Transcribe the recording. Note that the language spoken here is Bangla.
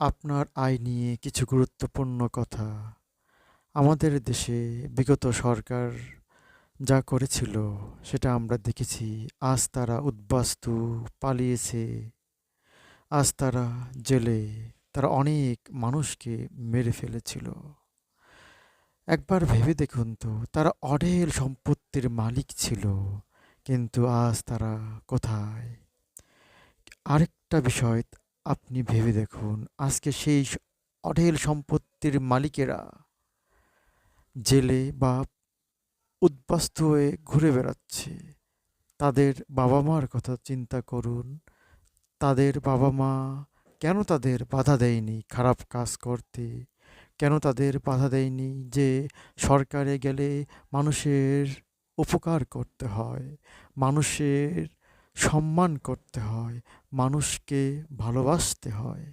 আপনার আয় নিয়ে কিছু গুরুত্বপূর্ণ কথা। আমাদের দেশে বিগত সরকার যা করেছিল, সেটা আমরা দেখেছি। আজ তারা উদ্বাস্তু, পালিয়েছে। আজ তারা জেলে, তারা অনেক মানুষকে মেরে ফেলেছিল। একবার ভেবে দেখুন তো, তারা অঢেল সম্পত্তির মালিক ছিল, কিন্তু আজ তারা কোথায়? আরেকটা বিষয় আপনি ভেবে দেখুন, আজকে সেই অঢেল সম্পত্তির মালিকেরা জেলে বা উদ্বাস্ত হয়ে ঘুরে বেড়াচ্ছে। তাদের বাবা মার কথা চিন্তা করুন। তাদের বাবা মা কেন তাদের বাধা দেয়নি খারাপ কাজ করতে? কেন তাদের বাধা দেয়নি যে সরকারে গেলে মানুষের উপকার করতে হয়? মানুষের সম্মান করতে হয় মানুষকে ভালোবাসতে হয়।